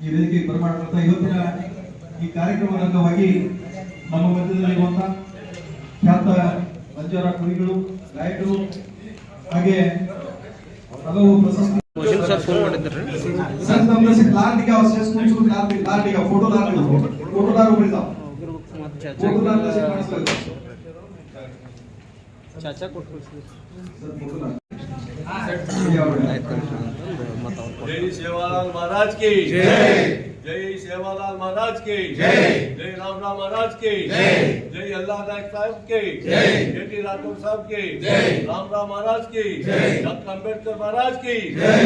ಈ ವೇದಿಕೆ ಬರಮಾಡ್ಕೊಳ್ತಾ ಇವತ್ತಿನ ಈ ಕಾರ್ಯಕ್ರಮದ ಅಂಗವಾಗಿ ನಮ್ಮ ಮಧ್ಯದಲ್ಲಿರುವಂತಹ ಖ್ಯಾತ ಬಂಜಾರ ಕುರಿಗಳು, ಗಾಯಕರು, ಹಾಗೆ ಹಲವು ಪ್ರಶಸ್ತಿ ಫೋಟೋ ಫೋಟೋ ಚಾಚಾ ಕೊಟ್ಟು जय सेवालाल महाराज की जय। जय सेवालाल महाराज की जय। जय राम राम महाराज की जय। जय अल्लाह नायक साहब की जय। जेटी राठौर साहब की जय। राम राम महाराज की जय। डॉक्टर अम्बेडकर महाराज की जय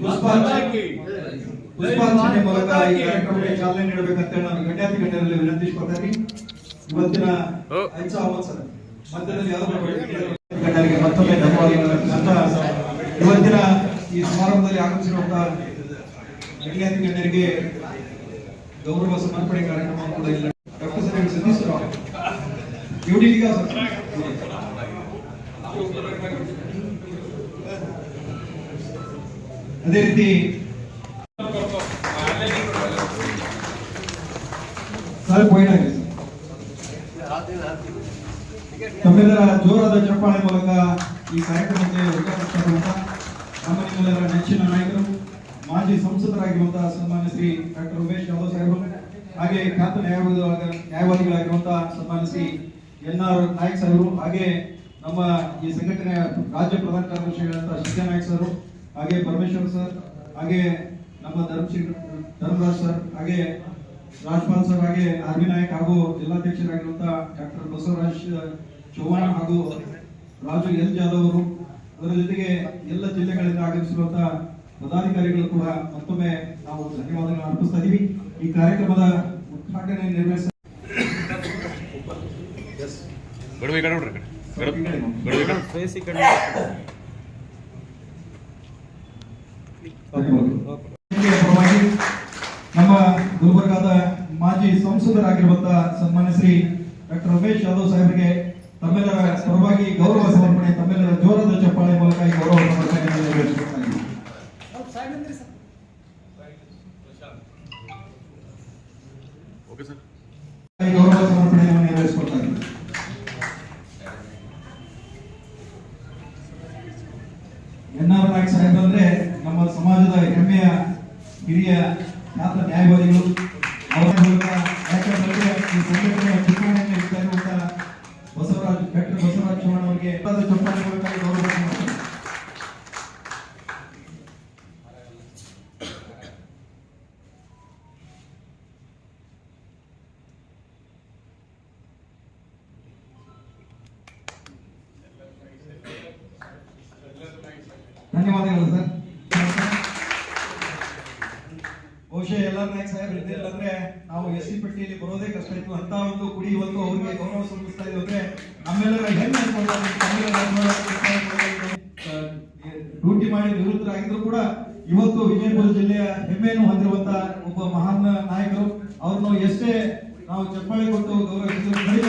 ಪುಷ್ಪಾಂಜಲಿ ಪುಷ್ಪಾಂಜಲಿ ಮೂಲಕ ಈ ಕಾರ್ಯಕ್ರಮಕ್ಕೆ ಚಾಲನೆ ನೀಡಬೇಕಂತ ನಾನು ಗಣ್ಯಾತಿ ಗಣ್ಯರಲ್ಲಿ ವಿನಂತಿಸಿಕೊಳ್ತೀನಿ ಇವತ್ತಿನ ಐದು ಅವಸರ ಮಧ್ಯದಲ್ಲಿ ಯಾರು ಗಣ್ಯರಿಗೆ ಮತ್ತೊಮ್ಮೆ ಇವತ್ತಿನ ಈ ಸಮಾರಂಭದಲ್ಲಿ ಆಗಮಿಸಿರುವಂತಹ ಗಣ್ಯಾತಿ ಗಣ್ಯರಿಗೆ ಗೌರವ ಸಮರ್ಪಣೆ ಕಾರ್ಯಕ್ರಮ ಕೂಡ ಇಲ್ಲ. ಡಾಕ್ಟರ್ ಸರ್ ಸತೀಶ್ ಅದೇ ರೀತಿ ಸರ್ ಪಾಯಿಂಟ್ ಆಗಿದೆ ತಮ್ಮೆಲ್ಲರ ಜೋರಾದ ಚಪ್ಪಾಳೆ ಮೂಲಕ ಈ ಕಾರ್ಯಕ್ರಮಕ್ಕೆ ಉದ್ಘಾಟಿಸಿರುವಂತ ನಮ್ಮ ನಿಮ್ಮೆಲ್ಲರ ನೆಚ್ಚಿನ ನಾಯಕರು, ಮಾಜಿ ಸಂಸದರಾಗಿರುವಂತಹ ಸನ್ಮಾನ್ಯ ಶ್ರೀ ಡಾಕ್ಟರ್ ಉಮೇಶ್ ಯಾದವ್ ಸಾಹೇಬರು, ಹಾಗೆ ಖ್ಯಾತ ನ್ಯಾಯವಾದ ನ್ಯಾಯವಾದಿಗಳಾಗಿರುವಂತಹ ಸನ್ಮಾನ್ಯ ಶ್ರೀ ಎನ್ ಆರ್ ನಾಯಕ್ ಸಾಹೇಬರು, ಹಾಗೆ ನಮ್ಮ ಈ ಸಂಘಟನೆಯ ರಾಜ್ಯ ಪ್ರಧಾನ ಕಾರ್ಯದರ್ಶಿಗಳಂತಹ ಶಿಕ್ಷಣ ನಾಯಕ್ ಸರ್ ಹಾಗೆ ಪರಮೇಶ್ವರ್ ಸರ್, ಹಾಗೆ ನಮ್ಮ ಧರ್ಮಶ್ರೀ ಧರ್ಮರಾಜ್ ಸರ್, ಹಾಗೆ ರಾಜ್ಪಾಲ್ ಸರ್, ಹಾಗೆ ಆರ್ ವಿ ನಾಯಕ್ ಹಾಗೂ ಜಿಲ್ಲಾಧ್ಯಕ್ಷರಾಗಿರುವಂತಹ ಡಾಕ್ಟರ್ ಬಸವರಾಜ್ ಚೌಹಾಣ್ ಹಾಗೂ ರಾಜು ಎಲ್ ಜಾಧವ್ ಅವರು ಅದರ ಜೊತೆಗೆ ಎಲ್ಲ ಜಿಲ್ಲೆಗಳಿಂದ ಆಗಮಿಸಿರುವಂತಹ ಪದಾಧಿಕಾರಿಗಳು ಕೂಡ ಮತ್ತೊಮ್ಮೆ ನಾವು ಧನ್ಯವಾದಗಳನ್ನು ಅರ್ಪಿಸ್ತಾ ಇದೀವಿ. ಈ ಕಾರ್ಯಕ್ರಮದ ಉದ್ಘಾಟನೆ ನೆರವೇರಿಸ ಗಡುವೆ ಕಡೆ ನೋಡ್ರಿ. ಗಡುವೆ ಕಡೆ ಫೇಸ್ ಈ ಕಡೆ ವೇದಿಕೆಯ ಪರವಾಗಿ ನಮ್ಮ ಗುಲ್ಬರ್ಗಾದ ಮಾಜಿ ಸಂಸದರಾಗಿರುವಂತಹ ಸನ್ಮಾನ್ಯ ಶ್ರೀ ಡಾಕ್ಟರ್ ರಮೇಶ್ ಯಾದವ್ ಸಾಹೇಬರಿಗೆ ತಮ್ಮೆಲ್ಲರ ಪರವಾಗಿ ಗೌರವ ಸಮರ್ಪಣೆ ತಮ್ಮೆಲ್ಲರ ಜೋರದ ಚಪ್ಪಾಳೆ ಮೂಲಕ ಈ ಗೌರವ ಸಮರ್ಪಣೆಯನ್ನು ಬಹುಶಃ ಎಲ್ಲ ನಾಯಕ್ ಸಾಹೇಬ್ ಇರ್ಲಿಲ್ಲ ಅಂದ್ರೆ ನಾವು ಎಸ್ ಸಿ ಪಟ್ಟಿಯಲ್ಲಿ ಬರೋದೇ ಕಷ್ಟ ಇತ್ತು. ಅಂತ ಒಂದು ಕುಡಿ ಇವತ್ತು ಅವ್ರಿಗೆ ಗೌರವ ಸಲ್ಲಿಸ್ತಾ ಇದ್ದೀವಿ ಅಂದ್ರೆ ನಮ್ಮೆಲ್ಲರ ಹೆಮ್ಮೆ ಡ್ಯೂಟಿ ಮಾಡಿ ನಿವೃತ್ತರಾಗಿದ್ರು ಕೂಡ ಇವತ್ತು ವಿಜಯಪುರ ಜಿಲ್ಲೆಯ ಹೆಮ್ಮೆಯನ್ನು ಹೊಂದಿರುವಂತ ಒಬ್ಬ ಮಹಾನ್ ನಾಯಕರು. ಅವ್ರನ್ನು ಎಷ್ಟೇ ನಾವು ಚಪ್ಪಾಳೆ ಕೊಟ್ಟು ಗೌರವಿಸಿದ್ರು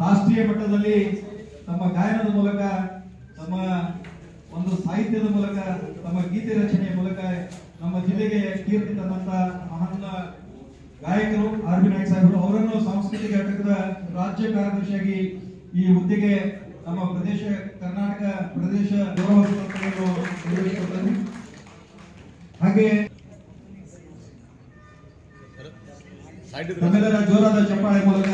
ರಾಷ್ಟ್ರೀಯ ಮಟ್ಟದಲ್ಲಿ ತಮ್ಮ ಗಾಯನದ ಮೂಲಕ ತಮ್ಮ ಒಂದು ಸಾಹಿತ್ಯದ ಮೂಲಕ, ತಮ್ಮ ಗೀತೆ ರಚನೆಯ ಮೂಲಕ ನಮ್ಮ ಜಿಲ್ಲೆಗೆ ಕೀರ್ತಿ ತಂದಂತ ಮಹಾನ್ ಗಾಯಕರು, ಆರ್ ಬಿ ನಾಯಕ್ ಸಾಹೇಬರು ಅವರನ್ನು ಸಾಂಸ್ಕೃತಿಕ ಘಟಕದ ರಾಜ್ಯ ಕಾರ್ಯದರ್ಶಿಯಾಗಿ ಈ ಹುದ್ದೆಗೆ ನಮ್ಮ ಪ್ರದೇಶ, ಕರ್ನಾಟಕ ಪ್ರದೇಶ ಹಾಗೆ ಜೋರಾದ ಚಪ್ಪಾಳೆ ಮೂಲಕ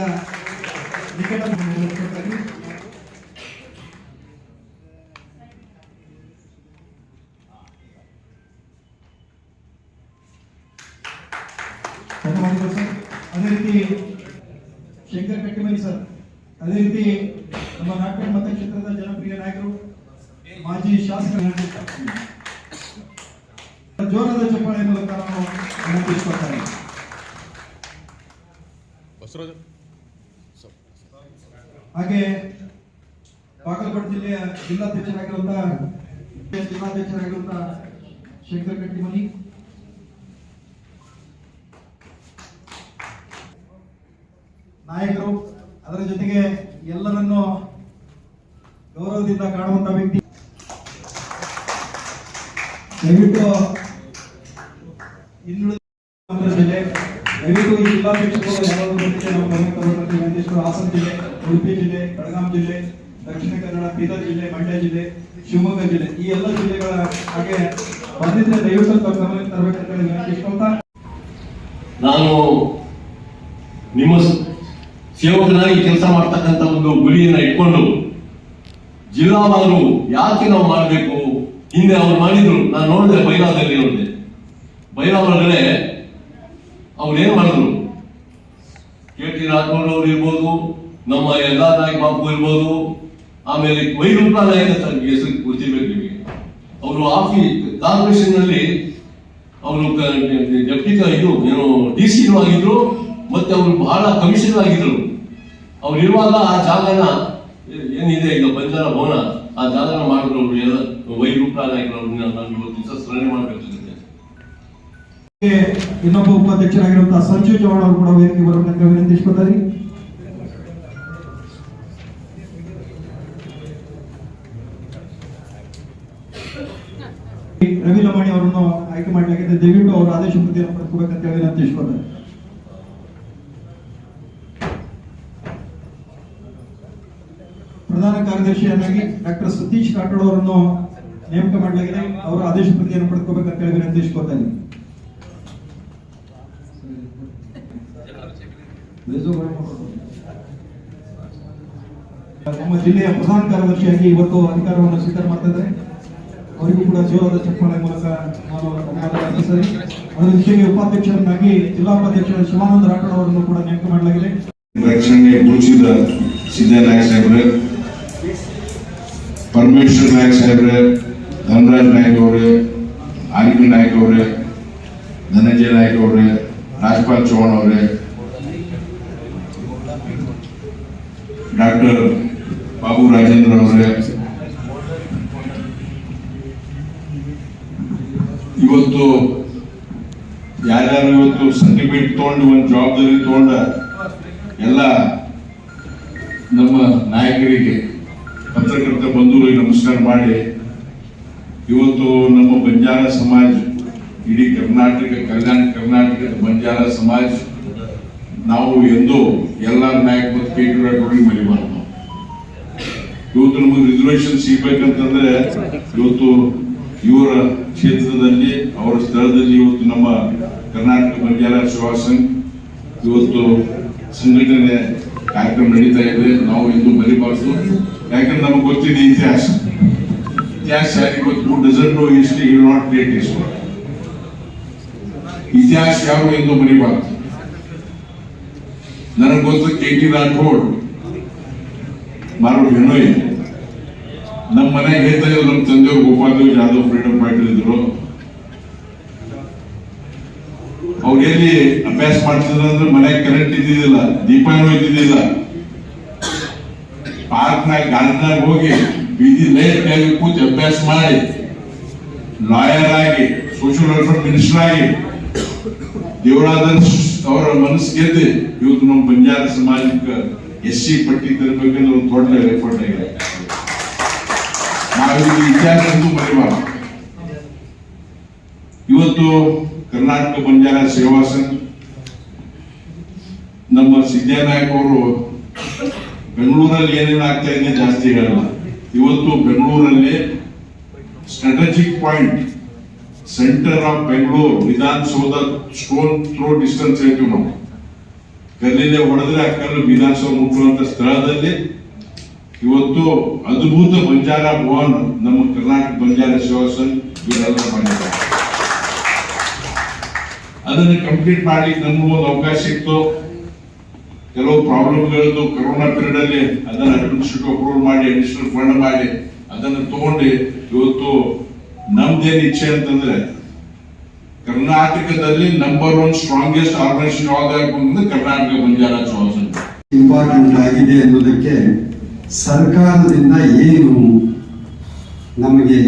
ಧನ್ಯವಾದಗಳು ಸರ್ ಅದೇ ರೀತಿ ಶಂಕರ್ ಕಟ್ಟಿಮನಿ ಸರ್. ಅದೇ ರೀತಿ ನಮ್ಮ ನಾಟ್ಯ ಮತಕ್ಷೇತ್ರದ ಜನಪ್ರಿಯ ನಾಯಕರು ಮಾಜಿ ಶಾಸಕರು ಜೋರದ ಚಪ್ಪಾಳೆ ಮೂಲಕ ನಾವು ವಿನಂತಿಸಿಕೊಳ್ತಾರೆ ಹಾಗೆ ಬಾಗಲಕೋಟೆ ಜಿಲ್ಲೆಯ ಜಿಲ್ಲಾಧ್ಯಕ್ಷರಾಗಿರುವಂತಹ ಜಿಲ್ಲಾಧ್ಯಕ್ಷರಾಗಿರುವಂತಹ ಶಂಕರ್ ಕಟ್ಟಿಮನಿ ನಾಯಕರು, ಅದರ ಜೊತೆಗೆ ಎಲ್ಲರನ್ನು ಗೌರವದಿಂದ ಕಾಣುವಂತ ವ್ಯಕ್ತಿ. ದಯವಿಟ್ಟು ಇನ್ನುಳಿದ ಜಿಲ್ಲೆ ದಯವಿಟ್ಟು ಈ ಜಿಲ್ಲಾಧ್ಯಕ್ಷರು ನಾವು ಹಾಸನ ಜಿಲ್ಲೆ, ಉಡುಪಿ ಜಿಲ್ಲೆ, ಬೆಳಗಾಂ ಜಿಲ್ಲೆ, ದಕ್ಷಿಣ ಕನ್ನಡ, ಬೀದರ್ ಜಿಲ್ಲೆ, ಮಂಡ್ಯ ಜಿಲ್ಲೆ, ಶಿವಮೊಗ್ಗ ಜಿಲ್ಲೆ, ಈ ಎಲ್ಲ ಜಿಲ್ಲೆಗಳ ಹಾಗೆ ಬಂದಿದ್ದರೆ ದಯವಿಟ್ಟು ತಮ್ಮ ಗಮನಕ್ಕೆ ತರಬೇಕಂತ ನಾನು ನಿಮ್ಮ ಸೇವಕನಾಗಿ ಕೆಲಸ ಮಾಡ್ತಕ್ಕಂಥ ಒಂದು ಗುರಿಯನ್ನ ಇಟ್ಕೊಂಡು ಜಿಲ್ಲಾವಾರು ಯಾಕೆ ನಾವು ಮಾಡಬೇಕು? ಹಿಂದೆ ಅವ್ರು ಮಾಡಿದ್ರು. ನಾನು ನೋಡಿದೆ ಬೈಲಾದಲ್ಲಿ ನೋಡಿದೆ ಬೈಲಾ ಅವ್ರು ಏನ್ ಮಾಡಿದ್ರು? ಕೆ ಟಿ ರಾಠೋಡ್ ಅವರು ಇರ್ಬೋದು, ನಮ್ಮ ಎಲ್ಲಾ ನಾಯಕ್ ಬಾಬು ಇರ್ಬೋದು, ಆಮೇಲೆ ವೈರೂಪ ನಾಯಕ ಹೆಸರು ಗೊತ್ತಿರ್ಬೇಕು ನಿಮಗೆ. ಅವರು ಆಫೀಸ್ ಕಾರ್ಪೊರೇಷನ್ನಲ್ಲಿ ಅವರು ಡೆಪ್ಟಿ ಇದು, ಏನು ಡಿ ಸಿ ಆಗಿದ್ರು, ಮತ್ತೆ ಅವರು ಬಹಳ ಕಮಿಷನರ್ ಆಗಿದ್ರು. ಅವ್ರು ಇರುವಾಗ ಆ ಜಾಗನ ಏನಿದೆ? ಈಗ ಬಂಜಾರ ಭವನ. ಆ ಜಾಗನ ಮಾಡಿದ್ರು ಎಲ್ಲ ವೈರೂಪ ನಾಯಕರವ್ರನ್ನ ನಾನು ಇವತ್ತು ಸ್ಮರಣೆ ಹಾಗೆ ಇನ್ನೊಬ್ಬ ಉಪಾಧ್ಯಕ್ಷರಾಗಿರುವಂತಹ ಸಂಜೀವ್ ಚೌಹಾಣ್ ಅವರು ಕೂಡ ವೇದಿಕೆ ಬರಬೇಕಂತ ವಿನಂತಿಸ್ಕೊತಾರೆ ರವಿ ಲಮಾಣಿ ಅವರನ್ನು ಆಯ್ಕೆ ಮಾಡಲಾಗಿದೆ. ದಯವಿಟ್ಟು ಅವರ ಆದೇಶ ಪ್ರತಿಯನ್ನು ಹೇಳಿ ವಿನಂತಿಸ್ಕೊತಾರೆ ಪ್ರಧಾನ ಕಾರ್ಯದರ್ಶಿಯನ್ನಾಗಿ ಡಾಕ್ಟರ್ ಸತೀಶ್ ಕಾಟೋಡ್ ಅವರನ್ನು ನೇಮಕ ಮಾಡಲಾಗಿದೆ. ಅವರ ಆದೇಶ ಪ್ರತಿಯನ್ನು ಪಡ್ಕೋಬೇಕಂತ ಹೇಳಿ ವಿನಂತಿಸ್ಕೊತಾರೆ ನಮ್ಮ ಜಿಲ್ಲೆಯ ಪ್ರಧಾನ ಕಾರ್ಯದರ್ಶಿಯಾಗಿ ಇವತ್ತು ಅಧಿಕಾರವನ್ನು ಸ್ವೀಕಾರ ಮಾಡ್ತಾ ಇದ್ದಾರೆ. ಅವರಿಗೂ ಕೂಡ ಜೋರಾದ ಚಪ್ಪಾಳೆ ಮೂಲಕ ನಾನು ಸರಿ ಅದರ ಜೊತೆಗೆ ಉಪಾಧ್ಯಕ್ಷರನ್ನಾಗಿ ಜಿಲ್ಲಾ ಉಪಾಧ್ಯಕ್ಷರ ಶಿವಾನಂದ ರಾಠೋಡ್ ಅವರನ್ನು ಕೂಡ ನೇಮಕ ಮಾಡಲಾಗಿದೆ. ರಕ್ಷಣೆ ಸಾಹೇಬ್ರೆ ಪರಮೇಶ್ವರ್ ನಾಯಕ್ ಸಾಹೇಬ್ರೆ ಧನರಾಜ್ ನಾಯಕ್ ಅವರೇ ಆರಿಫ್ ನಾಯಕ್ ಅವರೇ, ಧನಂಜಯ ನಾಯಕ್ ಅವರೇ, ರಾಜ್ಪಾಲ್ ಚೌಹಾಣ್ ಅವರೇ, ಡಾಕ್ಟರ್ ಬಾಬು ರಾಜೇಂದ್ರ ಅವರೇ. ಇವತ್ತು ಯಾರ್ಯಾರು ಇವತ್ತು ಸರ್ಟಿಫಿಕೇಟ್ ತಗೊಂಡು ಒಂದು ಜವಾಬ್ದಾರಿ ತಗೊಂಡ ಎಲ್ಲ ನಮ್ಮ ನಾಯಕರಿಗೆ ಪತ್ರಕರ್ತ ಬಂಧುಗಳಿಗೆ ನಮಸ್ಕಾರ ಮಾಡಿ ಇವತ್ತು ನಮ್ಮ ಬಂಜಾರ ಸಮಾಜ, ಇಡೀ ಕರ್ನಾಟಕ, ಕಲ್ಯಾಣ ಕರ್ನಾಟಕದ ಬಂಜಾರ ಸಮಾಜ, ನಾವು ಎಂದು ಎಲ್ಲ ನಾಯಕ ಮತ್ತು ಕೆ ಟಿ ರಾಠೋಡ್ರಿಗೆ ಮರಿಬಾರ್ದು ನಾವು. ಇವತ್ತು ನಮಗೆ ರಿಸರ್ವೇಶನ್ ಸಿಗ್ಬೇಕಂತಂದ್ರೆ, ಇವತ್ತು ಇವರ ಕ್ಷೇತ್ರದಲ್ಲಿ, ಅವರ ಸ್ಥಳದಲ್ಲಿ ಇವತ್ತು ನಮ್ಮ ಕರ್ನಾಟಕ ಬಂಜಾರ ಸೇವಾ ಸಂಘ ಇವತ್ತು ಸಂಘಟನೆ ಕಾರ್ಯಕ್ರಮ ನಡೀತಾ ಇದೆ. ನಾವು ಇಂದು ಮರಿಬಾರ್ದು ಯಾಕಂದ್ರೆ ನಮಗೆ ಗೊತ್ತಿದೆ ಇತಿಹಾಸ. ಇತಿಹಾಸ ಯಾರಿಗೂ doesn't know history you not create history ಇತಿಹಾಸ ಯಾವ ಎಂದು ಮರಿಬಾರ್ದು ನನಗೆ ಗೊತ್ತು ಕೆ ಟಿ ರಾಠೋಡ್ ಮಾರೋ ಹೆಣ್ಣು ನಮ್ಮ ಮನೆಗೆ ಹೇಳ್ತಾ ಇದ್ರು ನಮ್ಮ ತಂದೆಯವರು ಗೋಪಾಲದೇವ್ ಯಾದವ್ ಫ್ರೀಡಮ್ ಫೈಟರ್ ಇದ್ರು. ಅವ್ರು ಎಲ್ಲಿ ಅಭ್ಯಾಸ ಮಾಡ್ತಿದ್ರು ಅಂದ್ರೆ ಮನೆಗೆ ಕರೆಂಟ್ ಇದ್ದಿದ್ದಿಲ್ಲ, ದೀಪನೂ ಇದ್ದಿದ್ದಿಲ್ಲ. ಪಾರ್ಕ್ನಾಗ ಗಾರ್ಡನ್ಯಾಗ ಹೋಗಿ ಬೀದಿ ಲೈಟ್ ಆಗಿ ಕೂತು ಅಭ್ಯಾಸ ಮಾಡಿ ಲಾಯರ್ ಆಗಿ ಸೋಷಿಯಲ್ ವೆಲ್ಫೇರ್ ಮಿನಿಸ್ಟರ್ ಆಗಿ ದೇವರಾದ ಅವರ ಮನಸ್ಸು ಗೆದ್ದು ಇವತ್ತು ನಮ್ಮ ಬಂಜಾರ ಸಮಾಜಕ್ಕೆ ಎಸ್ ಸಿ ಪಟ್ಟಿ ತರಬೇಕಂದ್ರೆ ಒಂದು ದೊಡ್ಡ ಎಫರ್ಟ್ ಆಗಿದೆ. ನಾವು ಇತಿಹಾಸ ಮರಿಬಾರ್ದು. ಇವತ್ತು ಕರ್ನಾಟಕ ಬಂಜಾರ ಸೇವಾ ಸಂಘ ನಮ್ಮ ಸಿದ್ದನಾಯಕ್ ಅವರು ಬೆಂಗಳೂರಲ್ಲಿ ಏನೇನು ಆಗ್ತಾ ಇದೆ ಜಾಸ್ತಿ ಹೇಳಲ್ಲ. ಇವತ್ತು ಬೆಂಗಳೂರಲ್ಲಿ strategic point centre of Bengaluru Vidhana Soudha stone throw distance ಹೇಳ್ತೀವಿ ನಾವು ಕಲ್ಲಿಲ್ಲೇ ಹೊಡೆದ್ರೆ ಆ ಕಲ್ಲು ವಿಧಾನಸೌಧ ಮುಟ್ಟುವಂತ ಸ್ಥಳದಲ್ಲಿ. ಇವತ್ತು ಅದ್ಭುತ ಬಂಜಾರ ಭವನ್ ನಮ್ಮ ಕರ್ನಾಟಕ ಬಂಜಾರ ಸೇವಾ ಸಂಘ ಇವರೆಲ್ಲ ಮಾಡಿದ್ದಾರೆ. ಅದನ್ನು ಕಂಪ್ಲೀಟ್ ಮಾಡಿ ನಮಗೂ ಒಂದು ಅವಕಾಶ ಸಿಕ್ತು ಕೆಲವು ಪ್ರಾಬ್ಲಮ್ಗಳದ್ದು ಕೊರೋನಾ ಪೀರಿಯಡ್ ಅಲ್ಲಿ ಅದನ್ನು ಅಡ್ಮಿನಿಸ್ಟ್ರೇಟಿವ್ ಅಪ್ರೂವ್ ಮಾಡಿ ಅಡಿಷನಲ್ ಫಂಡ್ ಮಾಡಿ, ಅದನ್ನು ತಗೊಂಡು ಇವತ್ತು ನಮ್ದೇನು ಇಚ್ಛೆ ಅಂತಂದ್ರೆ ಕರ್ನಾಟಕದಲ್ಲಿ ನಂಬರ್ ಒನ್ ಸ್ಟ್ರಾಂಗೆಸ್ಟ್ ಆರ್ಗನೈಸೇಷನ್ ಅಂದ್ರೆ ಕರ್ನಾಟಕ ಬಂಜಾರ ಸಂಘ ಇಂಪಾರ್ಟೆಂಟ್ ಆಗಿದೆ ಅನ್ನೋದಕ್ಕೆ ಸರ್ಕಾರದಿಂದ ಏನು ನಮಗೆ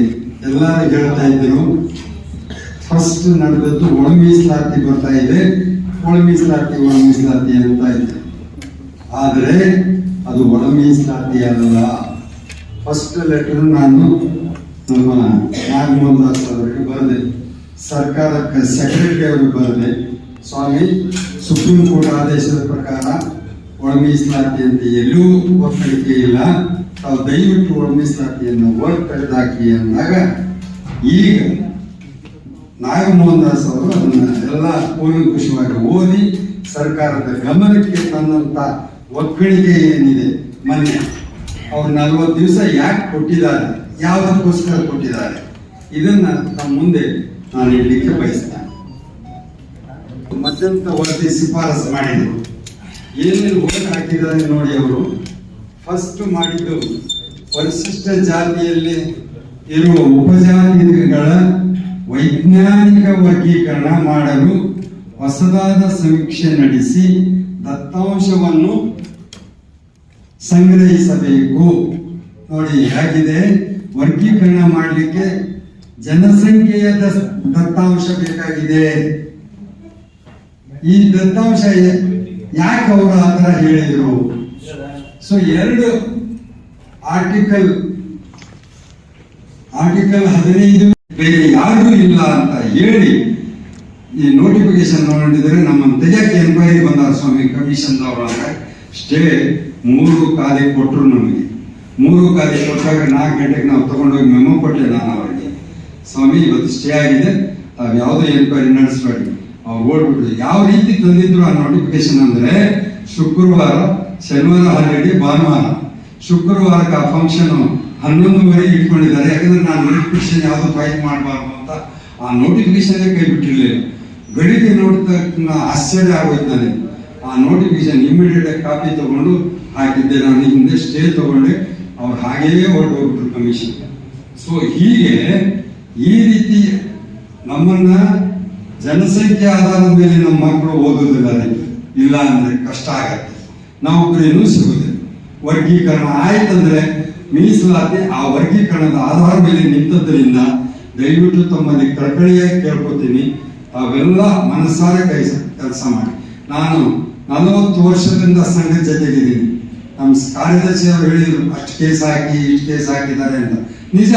ಎಲ್ಲ ಹೇಳ್ತಾ ಇದ್ರು. ಫಸ್ಟ್ ನಡೆದದ್ದು ಒಳ ಮೀಸಲಾತಿ ಬರ್ತಾ ಇದೆ. ಒಳ ಮೀಸಲಾತಿ ಒಳ ಮೀಸಲಾತಿ ಅಂತ ಇದೆ. ಆದರೆ ಅದು ಒಳ ಮೀಸಲಾತಿ ಅಲ್ಲ. ಫಸ್ಟ್ ಲೆಟರ್ ನಾನು ನಮ್ಮ ನಾಗಮೋಹನ್ ದಾಸ್ ಅವರಿಗೆ ಬರದೆ. ಸರ್ಕಾರಕ್ಕೆ ಸೆಕ್ರೆಟರಿ ಅವರಿಗೆ ಬರದೆ. ಸ್ವಾಮಿ ಸುಪ್ರೀಂ ಕೋರ್ಟ್ ಆದೇಶದ ಪ್ರಕಾರ ಒಳ ಮೀಸಲಾತಿ ಅಂತ ಎಲ್ಲೂ ಒತ್ತಡಿಕೆ ಇಲ್ಲ. ತಾವು ದಯವಿಟ್ಟು ಒಳ ಮೀಸಲಾತಿಯನ್ನು ಒಟ್ಟು ತೆಗೆದಾಕಿ ಅಂದಾಗ ಈಗ ನಾಗಮೋಹನ್ ದಾಸ್ ಅವರು ಅದನ್ನ ಎಲ್ಲ ಕೂಲಂಕುಷವಾಗಿ ಓದಿ ಸರ್ಕಾರದ ಗಮನಕ್ಕೆ ತಂದಂತ ಒಕ್ಕಣಿಗೆ ಏನಿದೆ ಮೊನ್ನೆ ಅವ್ರು ನಲ್ವತ್ತು ದಿವಸ ಯಾಕೆ ಕೊಟ್ಟಿದ್ದಾರೆ? ಯಾವುದಕ್ಕೋಸ್ಕರ ಕೊಟ್ಟಿದ್ದಾರೆ? ಇದನ್ನ ತಮ್ಮ ಮುಂದೆ ನಾನು ಹೇಳಲಿಕ್ಕೆ ಬಯಸ್ತೇನೆ. ಮಧ್ಯಂತ ವರದಿ ಶಿಫಾರಸು ಮಾಡಿದರು? ಏನೇನು ಓಟ್ ಹಾಕಿದ್ದಾರೆ ನೋಡಿ ಅವರು. ಫಸ್ಟ್ ಮಾಡಿದ್ದು ಪರಿಶಿಷ್ಟ ಜಾತಿಯಲ್ಲಿ ಇರುವ ಉಪಜಾತಿಗಳ ವೈಜ್ಞಾನಿಕ ವರ್ಗೀಕರಣ ಮಾಡಲು ಹೊಸದಾದ ಸಮೀಕ್ಷೆ ನಡೆಸಿ ದತ್ತಾಂಶವನ್ನು ಸಂಗ್ರಹಿಸಬೇಕು. ನೋಡಿ, ಹೇಗಿದೆ? ವರ್ಗೀಕರಣ ಮಾಡಲಿಕ್ಕೆ ಜನಸಂಖ್ಯೆಯ ದತ್ತಾಂಶ ಬೇಕಾಗಿದೆ. ಈ ದತ್ತಾಂಶ ಯಾಕೆ ಅವರು ಆ ಥರ ಹೇಳಿದರು? ಸೊ ಎರಡು ಆರ್ಟಿಕಲ್ ಆರ್ಟಿಕಲ್ ಹದಿನೈದು ಬೇರೆ ಯಾರಿಗೂ ಇಲ್ಲ ಅಂತ ಹೇಳಿ ಈ ನೋಟಿಫಿಕೇಶನ್ ನೋಡಿದ್ರೆ ನಮ್ಮ ತೆಗೆಯಕ್ಕೆ ಎನ್ಕ್ವೈರಿ ಬಂದಾರ ಸ್ವಾಮಿ ಕಮಿಷನ್ ಸ್ಟೇ ಮೂರು ಕಾಲಿ ಕೊಟ್ಟರು ನಮಗೆ. ಮೂರು ಕಾಲಿ ಕೊಟ್ಟಾಗ ನಾಲ್ಕು ಗಂಟೆಗೆ ನಾವು ತಗೊಂಡೋಗಿ ಮೆಮೋ ಕೊಟ್ಟೆ ನಾನು ಅವರಿಗೆ. ಸ್ವಾಮಿ, ಇವತ್ತು ಸ್ಟೇ ಆಗಿದೆ. ತಾವು ಯಾವುದೋ ಎನ್ಕ್ವೈರಿ ನಡೆಸಬೇಡಿ. ಅವ್ರು ಓಡ್ಬಿಟ್ರು. ಯಾವ ರೀತಿ ತಂದಿದ್ರು ಆ ನೋಟಿಫಿಕೇಶನ್ ಅಂದರೆ, ಶುಕ್ರವಾರ, ಶನಿವಾರ ಹಾಲಿಡೇ ಭಾನುವಾರ. ಶುಕ್ರವಾರಕ್ಕೆ ಆ ಫಂಕ್ಷನ್ ಹನ್ನೊಂದುವರೆಗೆ ಇಟ್ಕೊಂಡಿದ್ದಾರೆ. ಯಾಕಂದ್ರೆ ನಾನು ನೋಟಿಫಿಕೇಶನ್ ಯಾವುದು ಫೈಲ್ ಮಾಡಬಾರ್ದು ಅಂತ ಆ ನೋಟಿಫಿಕೇಶನ್ ಕೈ ಬಿಟ್ಟಿರಲಿಲ್ಲ. ಗಡಿಗೆ ನೋಡಿದ ಆಶ್ಚರ್ಯ ಆಗೋಯ್ತು ಆ ನೋಟಿಫಿಕೇಶನ್ ಇಮಿಡಿಯೇಟ್ ಕಾಪಿ ತಗೊಂಡು ಹಾಕಿದ್ದೆ. ನಾನು ಹಿಂದೆ ಸ್ಟೇ ತಗೊಂಡೆ. ಅವ್ರು ಹಾಗೆಯೇ ಹೊರಟೋಗ್ಬಿಟ್ರು ಕಮಿಷನ್ ಸೊ ಹೀಗೆ ಈ ರೀತಿ ನಮ್ಮನ್ನ ಜನಸಂಖ್ಯೆ ಆಧಾರದ ಮೇಲೆ ನಮ್ಮ ಮಕ್ಕಳು ಓದೋದಿಲ್ಲ ಅದಕ್ಕೆ ಇಲ್ಲ ಅಂದ್ರೆ ಕಷ್ಟ ಆಗತ್ತೆ. ನೌಕರಿಯನ್ನು ಸಿಗುತ್ತೆ ವರ್ಗೀಕರಣ ಆಯ್ತಂದ್ರೆ ಮೀಸಲಾತಿ ಆ ವರ್ಗೀಕರಣದ ಆಧಾರ ಮೇಲೆ ನಿಂತದ್ದರಿಂದ ದಯವಿಟ್ಟು ತಮ್ಮಲ್ಲಿ ಕಳಕಳಿಯಾಗಿ ಕೇಳ್ಕೊತೀನಿ. ತಾವೆಲ್ಲ ಮನಸ್ಸಾರ ಕೈ ಕೆಲಸ ಮಾಡಿ. ನಾನು ನಲವತ್ತು ವರ್ಷದಿಂದ ಸಂಘ ಜೊತೆಗಿದ್ದೀನಿ. ನಮ್ಮ ಕಾರ್ಯದರ್ಶಿ ಅವರು ಹೇಳಿದ್ರು, ಅಷ್ಟು ಕೇಸ್ ಹಾಕಿ, ಇಷ್ಟು ಕೇಸ್ ಹಾಕಿದ್ದಾರೆ ಅಂತ. ನಿಜ?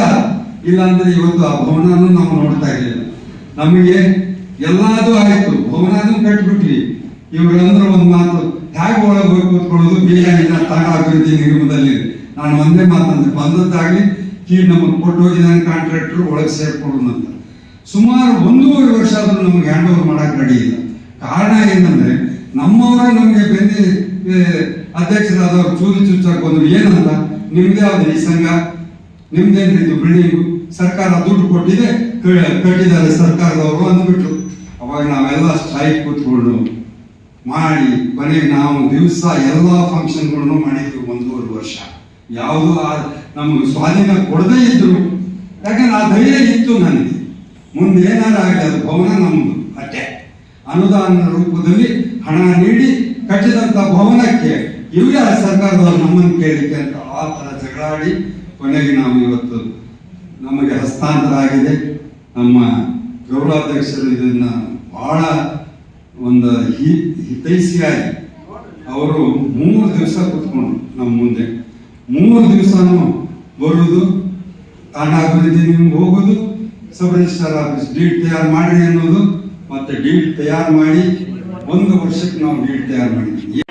ಇಲ್ಲ ಅಂದ್ರೆ ಇವತ್ತು ಆ ಭವನನೂ ನಾವು ನೋಡ್ತಾ ಇರಲಿಲ್ಲ. ನಮಗೆ ಎಲ್ಲದೂ ಆಯಿತು. ಭವನನೂ ಕಟ್ಬಿಟ್ವಿ. ಇವರಂದ್ರೆ ಒಂದು ಮಾತು ಹೇಗೆ ಒಳಗೆ ಹೋಗಿ ಕೂತ್ಕೊಳ್ಳೋದು? ಬೇಗ ಇಲ್ಲ ತಾಣ ಅಭಿವೃದ್ಧಿ ನಿಗಮದಲ್ಲಿ. ನಾನು ಒಂದೇ ಮಾತಂದ್ರೆ, ಬಂದದ್ದಾಗ್ಲಿ ಕೀ ನಮಗೆ ಕೊಟ್ಟು ಹೋಗಿದ್ದಾನೆ ಕಾಂಟ್ರಾಕ್ಟರ್ ಒಳಗೆ ಸೇರ್ಕೊಳ್ಳೋಣ ಅಂತ. ಸುಮಾರು ಒಂದೂವರೆ ವರ್ಷ ಆದ್ರೂ ನಮ್ಗೆ ಹ್ಯಾಂಡ್ ಓವರ್ ಮಾಡಕ್ ರೆಡಿ ಇಲ್ಲ. ಕಾರಣ ಏನಂದ್ರೆ, ನಮ್ಮವರೇ ನಮಗೆ ಬೆಂದಿ ಅಧ್ಯಕ್ಷರಾದವ್ರು ಚೂರಿ ಚುಚ್ಚಾಕ್ ಬಂದ್ರು ಏನಂತ, ನಿಮ್ದೇ ಯಾವ್ದು ಈ ಸಂಘ ನಿಮ್ದೇನ್ರಿ ಇದು ಬಿಲ್ಡಿಂಗು ಸರ್ಕಾರ ದುಡ್ಡು ಕೊಟ್ಟಿದೆ ಕಟ್ಟಿದ್ದಾರೆ ಸರ್ಕಾರದವರು ಅಂದ್ಬಿಟ್ರು. ಅವಾಗ ನಾವೆಲ್ಲ ಸ್ಟ್ರೈಕ್ ಕೂತ್ಕೊಂಡು ಮಾಡಿ, ಕೊನೆಗೆ ನಾವು ದಿವಸ ಎಲ್ಲ ಫಂಕ್ಷನ್ಗಳನ್ನು ಮಾಡಿದ್ವಿ ಒಂದೂವರೆ ವರ್ಷ. ಯಾವುದು ಆ ನಮಗೆ ಸ್ವಾಧೀನ ಕೊಡದೇ ಇದ್ರು. ಯಾಕಂದ್ರೆ ಆ ಧೈರ್ಯ ಇತ್ತು ನನಗೆ. ಮುಂದೆ ಏನಾರ ಆಗಲಿ ಅದು ಭವನ ನಮ್ಮದು ಅಷ್ಟೇ ಅನುದಾನ ರೂಪದಲ್ಲಿ ಹಣ ನೀಡಿ ಕಟ್ಟಿದಂತ ಭವನಕ್ಕೆ ಇವರೇ ಸರ್ಕಾರದವರು ನಮ್ಮನ್ನು ಕೇಳಿಕೆ ಅಂತ ಆ ತರ ಜಗಳಾಡಿ ಕೊನೆಗೆ ನಾವು ಇವತ್ತು ನಮಗೆ ಹಸ್ತಾಂತರ ಆಗಿದೆ ನಮ್ಮ ಗೌರವಾಧ್ಯಕ್ಷರು ಇದನ್ನ ಬಹಳ ಒಂದು ಹಿ- ಹಿತೈಸಿಯಾಗಿ ಅವರು ಮೂರು ದಿವಸ ಕೂತ್ಕೊಂಡ್ರು ನಮ್ಮ ಮುಂದೆ. ಮೂರು ದಿವಸನೂ ಬರುವುದು ತಾಂಡಾಭಿವೃದ್ಧಿ ನೀವು ಹೋಗೋದು ಸಬ್ ರಿಜಿಸ್ಟರ್ ಆಫೀಸ್ ಡೀಟ್ ತಯಾರು ಮಾಡಿ ಅನ್ನೋದು, ಮತ್ತೆ ಡೇಟ್ ತಯಾರು ಮಾಡಿ, ಒಂದು ವರ್ಷಕ್ಕೆ ನಾವು ಡೇಟ್ ತಯಾರು ಮಾಡಿದ್ವಿ